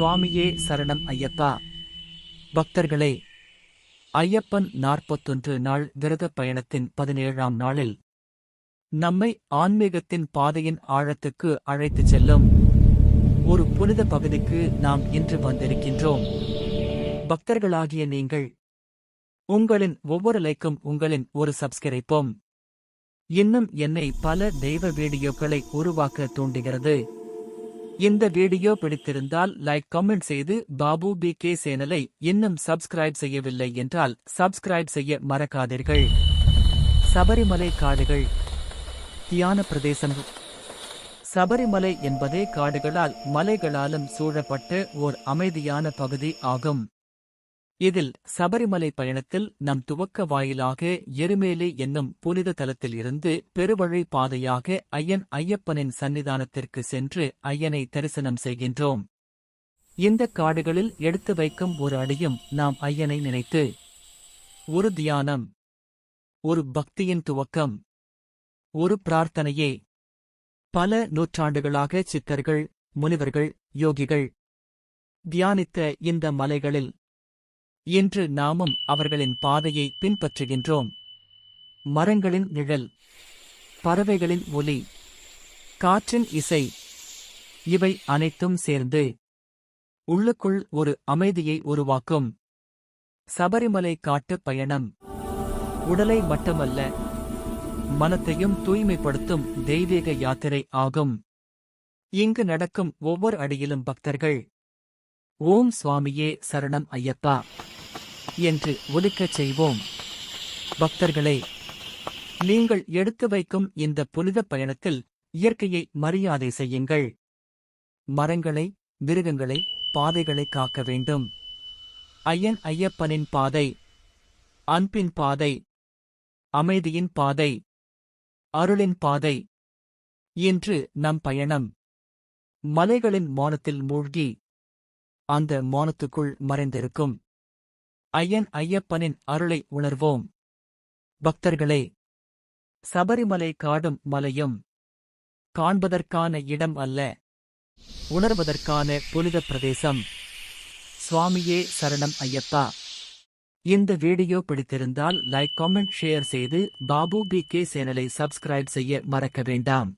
சுவாமியே சரணம் ஐயப்பா. பக்தர்களே ஐயப்பன் நாற்பத்தொன்று நாள் விரத பயணத்தின் பதினேழாம் நாளில் நம்மை ஆன்மீகத்தின் பாதையின் ஆழத்துக்கு அழைத்துச் செல்லும் ஒரு புனித பகுதிக்கு நாம் இன்று வந்திருக்கின்றோம். பக்தர்களாகிய நீங்கள் உங்களின் ஒவ்வொரு லைக்கும் உங்களின் ஒரு சப்ஸ்கிரைப்பும். இன்னும் என்னை பல தெய்வ வீடியோக்களை உருவாக்க தூண்டுகிறது. இந்த வீடியோ பிடித்திருந்தால் லைக் கமெண்ட் செய்து பாபு பி கே சேனலை இன்னும் சப்ஸ்கிரைப் செய்யவில்லை என்றால் சப்ஸ்கிரைப் செய்ய மறக்காதீர்கள். சபரிமலை காடுகள் தியான பிரதேசம் சபரிமலை என்பதே காடுகளால் மலைகளாலும் சூழப்பட்ட ஓர் அமைதியான பகுதி ஆகும். இதில் சபரிமலை பயணத்தில் நம் துவக்க வாயிலாக எருமேலி என்னும் புனித தலத்தில் இருந்து பெருவழி பாதையாக ஐயன் ஐயப்பனின் சன்னிதானத்திற்கு சென்று ஐயனை தரிசனம் செய்கின்றோம். இந்த காடுகளில் எடுத்து வைக்கும் ஒரு அடியும் நாம் ஐயனை நினைத்து ஒரு தியானம் ஒரு பக்தியின் துவக்கம் ஒரு பிரார்த்தனையே. பல நூற்றாண்டுகளாக சித்தர்கள் முனிவர்கள் யோகிகள் தியானித்த இந்த மலைகளில் இன்று நாமும் அவர்களின் பாதையை பின்பற்றுகின்றோம். மரங்களின் நிழல் பறவைகளின் ஒலி காற்றின் இசை இவை அனைத்தும் சேர்ந்து உள்ளுக்குள் ஒரு அமைதியை உருவாக்கும். சபரிமலை காட்டு பயணம் உடலை மட்டுமல்ல மனத்தையும் தூய்மைப்படுத்தும் தெய்வீக யாத்திரை ஆகும். இங்கு நடக்கும் ஒவ்வொரு அடியிலும் பக்தர்கள் ஓம் சுவாமியே சரணம் ஐயப்பா என்று ஒலிக்கச் செய்வோம். பக்தர்களே நீங்கள் எடுத்து வைக்கும் இந்த புனித பயணத்தில் இயற்கையை மரியாதை செய்யுங்கள். மரங்களை மிருகங்களை பாதைகளை காக்க வேண்டும். ஐயன் ஐயப்பனின் பாதை அன்பின் பாதை அமைதியின் பாதை அருளின் பாதை என்று நம் பயணம். மலைகளின் மோனத்தில் மூழ்கி அந்த மோனத்துக்குள் மறைந்திருக்கும். ஐயன் ஐயப்பனின் அருளை உணர்வோம். பக்தர்களே சபரிமலை காடும் மலையும் காண்பதற்கான இடம் அல்ல உணர்வதற்கான புனித பிரதேசம். சுவாமியே சரணம் ஐயப்பா. இந்த வீடியோ பிடித்திருந்தால் லைக் காமெண்ட் ஷேர் செய்து பாபு பி கே சேனலை சப்ஸ்கிரைப் செய்ய மறக்க வேண்டாம்.